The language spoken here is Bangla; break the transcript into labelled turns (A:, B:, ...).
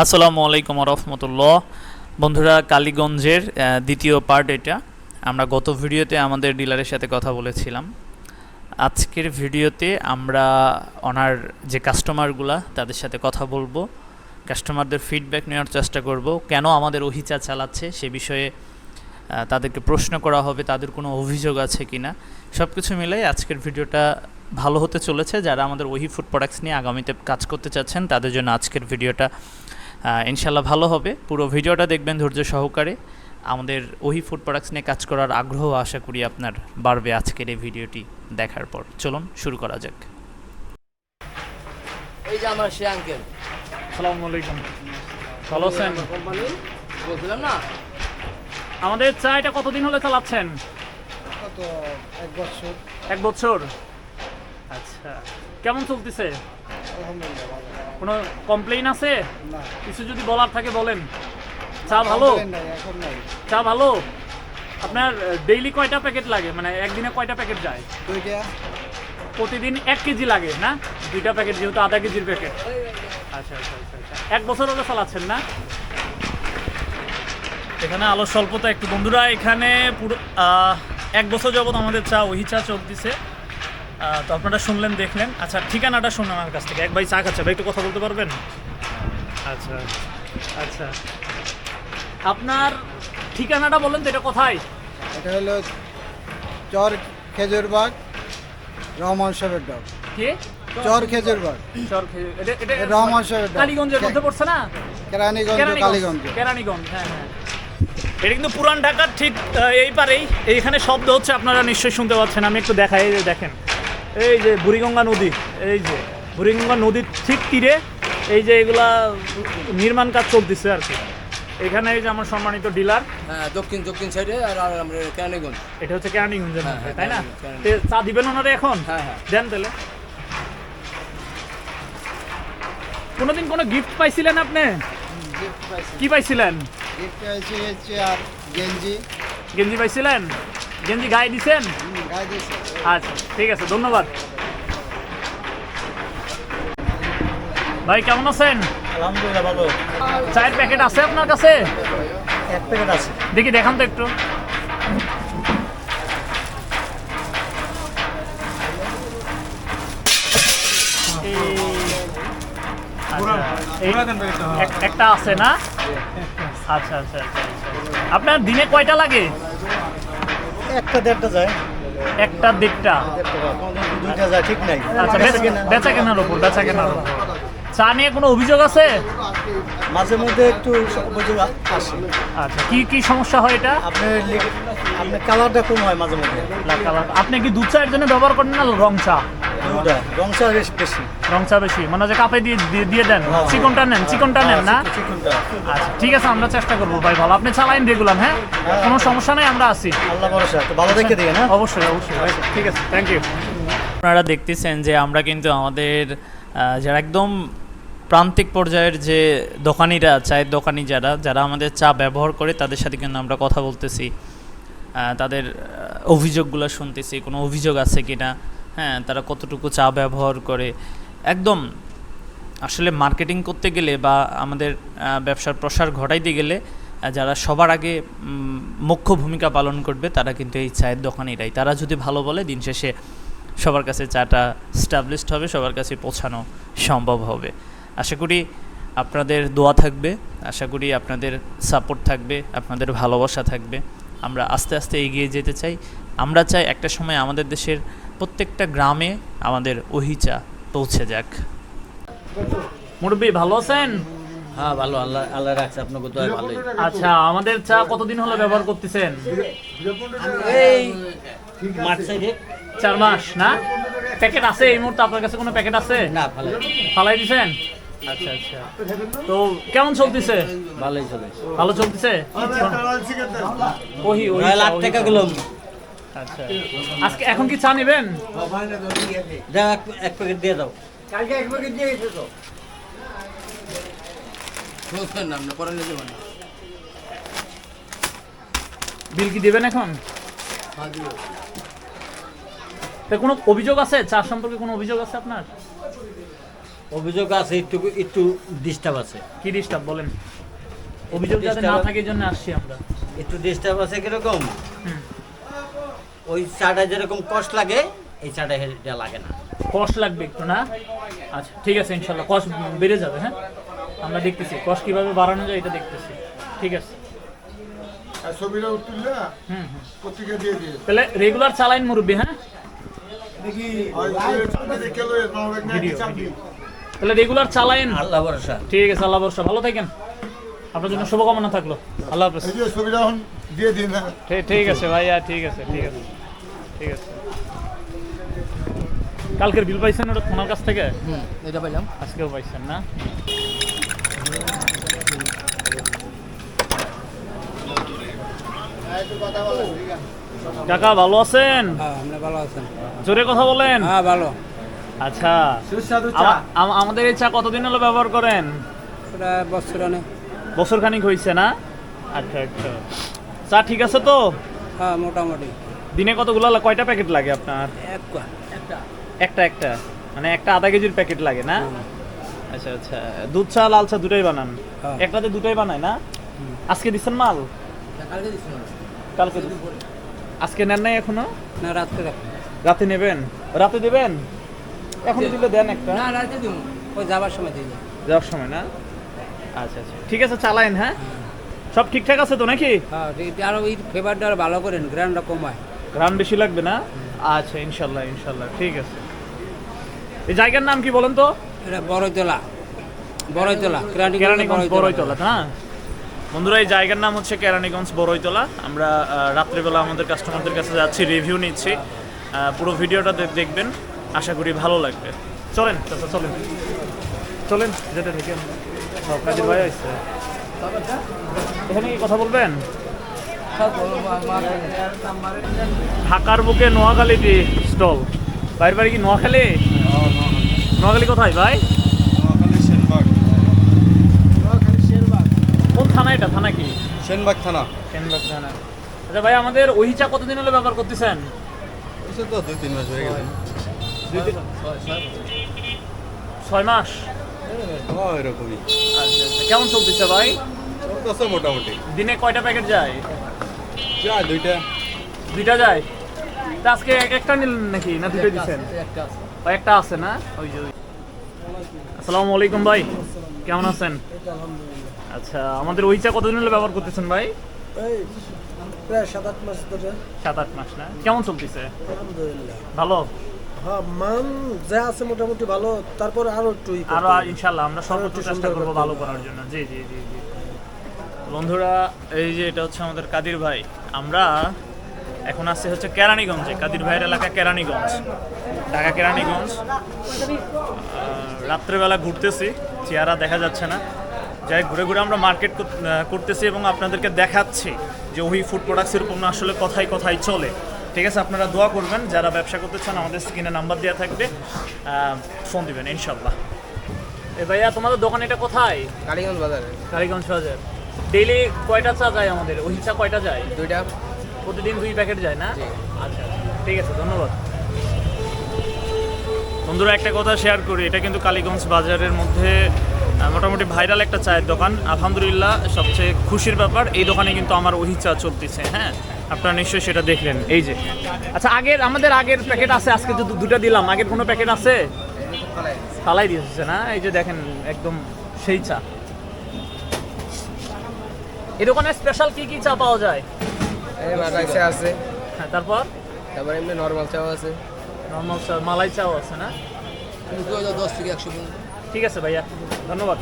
A: আসসালামু আলাইকুম রহমতুল্লাহ। বন্ধুরা, কালীগঞ্জের দ্বিতীয় পার্ট এটা। আমরা গত ভিডিওতে আমাদের ডিলারের সাথে কথা বলেছিলাম। আজকের ভিডিওতে আমরা ওনার যে কাস্টমারগুলা তাদের সাথে কথা বলব। কাস্টমারদের ফিডব্যাক নেওয়ার চেষ্টা করব। কেন আমাদের ওহিচা চালাচ্ছে, সে বিষয়ে তাদেরকে প্রশ্ন করা হবে, তাদের কোনো অভিযোগ আছে কি না সব কিছু মিলাই আজকের ভিডিওটা ভালো হতে চলেছে। যারা আমাদের ওহি ফুড প্রোডাক্টস নিয়ে আগামীতে কাজ করতে চাচ্ছেন, তাদের জন্য আজকের ভিডিওটা ইনশাল্লাহ ভালো হবে। পুরো ভিডিওটা দেখবেন ধৈর্য সহকারে। আমাদের ওহি ফুড প্রোডাক্টস নিয়ে কাজ করার আগ্রহ আশা করি আপনার বাড়বে আজকের এই ভিডিওটি দেখার পর। চলুন শুরু করা যাক।
B: এই যে আমার সে আঙ্কেল
A: আসসালামু আলাইকুম। ভালো আছেন?
B: কোম্পানি? বলছিলাম না।
A: আমাদের চা এটা কতদিন হলে চালাচ্ছেন?
C: কত এক বছর।
A: এক বছর? আচ্ছা। কেমন চলতেছে?
C: আলহামদুলিল্লাহ ভালো।
A: কোনো কমপ্লেইন আছে? কিছু যদি বলার থাকে বলেন। চা ভালো? চা ভালো? আপনার ডেইলি কয়টা প্যাকেট লাগে? মানে একদিনে কয়টা প্যাকেট যায়?
C: দুইটা।
A: প্রতিদিন এক কেজি লাগে না? দুইটা প্যাকেট যেহেতু আধা কেজির প্যাকেট আচ্ছা আচ্ছা আচ্ছা আচ্ছা। এক বছর হলে চালাচ্ছেন না? এখানে আলো স্বল্পতা একটু। বন্ধুরা এখানে পুরো এক বছর যাবত আমাদের চা ওহি চা চলতেছে। তো আপনারা শুনলেন দেখলেন। আচ্ছা ঠিকানাটা শুনুন আমার কাছ থেকে। এক ভাই চা খাচ্ছে ভাই একটু কথা বলতে পারবেন? আচ্ছা আচ্ছা। আপনার ঠিকানাটা বলেন তো এটা কোথায়?
C: এটা হলো চর খেজুরবাগ রহমান সাহেবের ডগ
A: কে?
C: চর খেজুরবাগ
A: চর খে- এটা-
C: রহমান সাহেবের
A: কালীগঞ্জের মধ্যে পড়ছে না?
C: কেরানীগঞ্জ কালীগঞ্জ।
A: কেরানীগঞ্জ হ্যাঁ হ্যাঁ। এটা কিন্তু পুরান ঢাকার ঠিক এই পারেই। এইখানে শব্দ হচ্ছে আপনারা নিশ্চয়ই শুনতে পাচ্ছেন। আমি একটু দেখাই দেখেন। এই যে বুড়িগঙ্গা নদী এই যে বুড়িগঙ্গা নদীর ঠিক তীরে এই যে এগুলা নির্মাণ কাজ চলতেছে আর কি। এখানে এই যে আমার সম্মানিত ডিলার
B: হ্যাঁ দক্ষিণ দক্ষিণ সাইডে আর আমরা কেরানীগঞ্জ।
A: এটা হচ্ছে কেরানীগঞ্জের
B: হ্যাঁ, হ্যাঁ,
A: তাই না? তে চা দিবেন ওনারে এখন?
B: হ্যাঁ, হ্যাঁ।
A: দেন তাহলে। কোনোদিন কোনো গিফট পাইছিলেন আপনি? কি পাইছিলেন?
C: গিফট পাইছি হচ্ছে আর গেঞ্জি।
A: গেঞ্জি পাইছিলেন? গেঞ্জি গায়ে দিছেন? আচ্ছা ঠিক আছে ধন্যবাদ। ভাই কেমন আছেন?
C: আলহামদুলিল্লাহ ভালো।
A: চায়ের প্যাকেট আছে আপনার কাছে?
C: এক প্যাকেট আছে।
A: দেখি দেখান তো একটু। আচ্ছা, এক- একটা আছে না? আচ্ছা আচ্ছা আচ্ছা আচ্ছা। আপনার দিনে কয়টা লাগে?
C: একটা দেড়টা যায়।
A: একটা দেড়টা।
C: দুইটা যায় ঠিক নাই।
A: আচ্ছা বেচা- কেনার উপর বেচা কেনার উপর। চা নিয়ে কোনো অভিযোগ আছে?
C: মাঝে মধ্যে একটু অভিযোগ আসে।
A: আচ্ছা কি কি সমস্যা হয় এটা?
C: আপনার আপনার কালারটা কম হয় মাঝে মধ্যে।
A: আপনি কি দুধ চায়ের জন্য ব্যবহার করেন না রং চা?
C: দুটা রং চা বেশ বেশি।
A: রং চা বেশি। মানে যে কাপে দিয়ে দিয়ে- দিয়ে দেন।
C: হ্যাঁ।
A: চিকনটা নেন চিকনটা নেন না? আচ্ছা ঠিক আছে আমরা চেষ্টা করব ভাই ভালো। আপনি চালাইন রেগুলার হ্যাঁ? কোনো সমস্যা নেই আমরা আছি।
C: আল্লাহ ভরসা তো ভালো দেখে দিয়ে না
A: অবশ্যই অবশ্যই ঠিক আছে থ্যাংক ইউ আপনারা দেখতেছেন যে আমরা কিন্তু আমাদের যারা একদম প্রান্তিক পর্যায়ের যে দোকানিরা চায়ের দোকানি যারা যারা আমাদের চা ব্যবহার করে তাদের সাথে কিন্তু আমরা কথা বলতেছি। তাদের অভিযোগগুলো শুনতেছি কোনো অভিযোগ আছে কি না হ্যাঁ তারা কতটুকু চা ব্যবহার করে। একদম, আসলে মার্কেটিং করতে গেলে বা আমাদের ব্যবসার প্রসার ঘটাইতে গেলে যারা সবার আগে মুখ্য ভূমিকা পালন করবে, তারা কিন্তু এই চায়ের দোকানিরাই। তারা যদি ভালো বলে, দিন শেষে সবার কাছে চাটা স্টাবলিশড হবে, সবার কাছে পৌঁছানো সম্ভব হবে। আশা করি আপনাদের দোয়া থাকবে, আশা করি আপনাদের সাপোর্ট থাকবে, আপনাদের ভালোবাসা থাকবে। আমরা আস্তে আস্তে এগিয়ে যেতে চাই। আমরা চাই একটা সময় আমাদের দেশের প্রত্যেকটা গ্রামে আমাদের ওহি চা পৌঁছে যাক। মুরব্বী ভালো আছেন?
B: হ্যাঁ ভালো। আল্লাহ আল্লাহ রাখছে আপনাকে তো ভালোই।
A: আচ্ছা আমাদের চা কতদিন হলো ব্যবহার করতেছেন?
B: এই
A: চার মাস না? প্যাকেট আছে এই মুহূর্তে? আপনার কাছে কোনো প্যাকেট আছে?
B: না
A: ফালাই দিছেন? আচ্ছা আচ্ছা। তো কেমন চলতেছে?
B: ভালোই চলে
A: ভালো চলতেছে? ওহি ওহি
B: লাখ টাকা গুলো।
A: আচ্ছা। আজকে এখন কি চা নেবেন?
B: দাও এক এক প্যাকেট দিয়ে দাও।
C: কালকে এক প্যাকেট দিয়ে গেছে তো
A: বিল কি দেবেন এখন? তা কোনো অভিযোগ আছে? চা সম্পর্কে কোনো অভিযোগ আছে আপনার?
B: অভিযোগ আছে একটু একটু ডিস্টার্ব আছে।
A: কি ডিস্টার্ব বলেন? অভিযোগ যাতে না থাকে জন্য আসছি আমরা।
B: একটু ডিস্টার্ব আছে কীরকম?
A: হুম।
B: ওই চাটা যেরকম কষ্ট লাগে এই চাটা এটা লাগে না।
A: কষ্ট লাগবে একটু না? আচ্ছা ঠিক আছে ইনশাল্লাহ কষ্ট বেড়ে যাবে হ্যাঁ? আমরা দেখতেছি কষ্ট কীভাবে বাড়ানো যায় এটা দেখতেছি ঠিক আছে? তাহলে রেগুলার চালাইন মুরব্বী হ্যাঁ?
D: দেখে
A: তাহলে রেগুলার চালাইন
B: আল্লাহ ভরসা।
A: ঠিক আছে আল্লাহ বর্ষা ভালো থাকেন। আপনার জন্য শুভকামনা থাকল। আল্লাহ হাফেজ।
D: দিয়ে দিন
A: ঠিক- ঠিক আছে ভাইয়া ঠিক আছে ঠিক আছে। ঠিক আছে। কালকের বিল পাইছেন ওটা তোমার কাছ থেকে?
E: হুম এটা পাইলাম।
A: আজকেও পাইছেন না? কাকা ভালো আছেন?
E: হ্যাঁ আপনি ভালো আছেন
A: জোরে কথা বলেন।
E: হ্যাঁ ভালো।
A: আচ্ছা। আমা- আম- আমাদের এই চা কতদিন হলো ব্যবহার করেন?
E: সেটা বছর অনেক
A: বছর খানিক হয়েছে না? আচ্ছা আচ্ছা। চা ঠিক আছে তো?
E: হ্যাঁ মোটামুটি।
A: দিনে কতগুলো লা- কয়টা প্যাকেট লাগে আপনার?
E: এক একটা।
A: একটা একটা। মানে একটা আধা কেজির প্যাকেট লাগে না? আচ্ছা আচ্ছা। দুধ চা লাল চা দুটাই বানান?
E: হ্যাঁ।
A: একটাতে দুটাই বানায় না? আজকে দিচ্ছেন মাল?
E: কালকে দিচ্ছি
A: কালকে দিচ্ছেন। আজকে নেন নাই এখনও?
E: না রাত্রে
A: রাতে নেবেন? রাতে দেবেন? এখন দিলে দেন একটা।
E: না রাতে দিব। ওই যাবার সময় দিয়ে যাব।
A: যাওয়ার সময় না? আচ্ছা আচ্ছা। ঠিক আছে চালাইন হ্যাঁ? সব ঠিকঠাক আছে তো নাকি?
E: হ্যাঁ আরও এই ফেভারটা আরও ভালো করেন গ্রান্ডটা কমায়।
A: গ্রাম বেশি লাগবে না? আচ্ছা ইনশাল্লাহ ইনশাল্লাহ ঠিক আছে। এই জায়গার নাম কি বলেন তো?
E: এটা বড়ইতলা। বড়ইতলা কেরানি
A: কেরানীগঞ্জ বড়ইতলা। হ্যাঁ? বন্ধুরা এই জায়গার নাম হচ্ছে কেরানীগঞ্জ বড়ইতলা। আমরা রাত্রেবেলা আমাদের কাস্টমারদের কাছে যাচ্ছি রিভিউ নিচ্ছি। পুরো ভিডিওটা দেখবেন। আশা করি ভালো লাগবে। চলেন। চাচা চলেন। চলেন যেতে থেকে কাজের ভাই আসছে এখানে কি কথা বলবেন? ঢাকার বুকে নোয়াখালীতে স্টল? বাইরে বাড়ি কি নোয়াখালী? নোয়াখালী কোথায় ভাই? কোন থানা এটা? থানা কি?
C: সেনবাগ থানা।
A: সেনবাগ থানা। আচ্ছা ভাই আমাদের ওহিচা কতদিন হলো ব্যবহার করতেছেন?
C: তো দুই তিন মাস হয়ে গেছে।
A: ছয় মাস?
C: এরকমই
A: আচ্ছা কেমন চলতেছে ভাই?
C: চলতেছে মোটামুটি।
A: দিনে কয়টা প্যাকেট যায়?
C: যা দুইটা।
A: দুইটা যায়? তা আজকে এক একটা নিলেন নাকি না দুটোই দিচ্ছেন একটা আছে। না? ওই যে আসসালামু আলাইকুম ভাই কেমন আছেন? আচ্ছা আমাদের ওই চা কতদিন হলো ব্যবহার করতেছেন ভাই?
F: প্রায় সাত আট মাস ধরে।
A: সাত আট মাস না? কেমন চলতেছে?
F: আলহামদুলিল্লাহ।
A: ভালো?
F: হ্যাঁ মান যা আছে মোটামুটি ভালো তারপর আরও একটু
A: আরও
F: হবে।
A: ইনশাল্লাহ আমরা সর্বোচ্চ চেষ্টা করব ভালো করার জন্য। জি জি জি জি। বন্ধুরা এই যে এটা হচ্ছে আমাদের কাদির ভাই। আমরা এখন আসছে হচ্ছে কেরানীগঞ্জে কাদির ভাইয়ের এলাকা কেরানীগঞ্জ ঢাকা কেরানীগঞ্জ। রাত্রেবেলা ঘুরতেছি চেহারা দেখা যাচ্ছে না। যাই ঘুরে ঘুরে আমরা মার্কেট করতেছি এবং আপনাদেরকে দেখাচ্ছি যে ওই ফুড প্রোডাক্টসের পণ্য আসলে কথায় কথায় চলে। ঠিক আছে আপনারা দোয়া করবেন যারা ব্যবসা করতে চান আমাদের স্ক্রিনে নাম্বার দেওয়া থাকবে। ফোন দিবেন ইনশাল্লাহ এ ভাইয়া তোমাদের দোকান এটা কোথায়?
E: কালীগঞ্জ বাজারে।
A: কালীগঞ্জ বাজার। ডেইলি কয়টা চা যায় আমাদের? ওই চা কয়টা যায়?
E: দুইটা।
A: প্রতিদিন দুই প্যাকেট যায় না? আচ্ছা ঠিক আছে ধন্যবাদ। বন্ধুরা একটা কথা শেয়ার করি এটা কিন্তু কালীগঞ্জ বাজারের মধ্যে মোটামুটি ভাইরাল একটা চায়ের দোকান। আলহামদুলিল্লাহ সবচেয়ে খুশির ব্যাপার এই দোকানে কিন্তু আমার ওহি চা চলতেছে হ্যাঁ? আপনারা নিশ্চয়ই সেটা দেখলেন। এই যে। আচ্ছা আগের আমাদের আগের প্যাকেট আছে আজকে যে দু- দুটা দিলাম। আগের কোনো প্যাকেট আছে? ফালাই দিয়েছে না? এই যে দেখেন একদম সেই চা। এই দোকানে স্পেশাল কি কি চা পাওয়া যায়?
E: চা আছে।
A: হ্যাঁ তারপর?
E: তারপরে এমনি নর্মাল চাও আছে।
A: নর্মাল চা মালাই চাও আছে না?
E: দশ থেকে একশো
A: ঠিক আছে ভাইয়া ধন্যবাদ।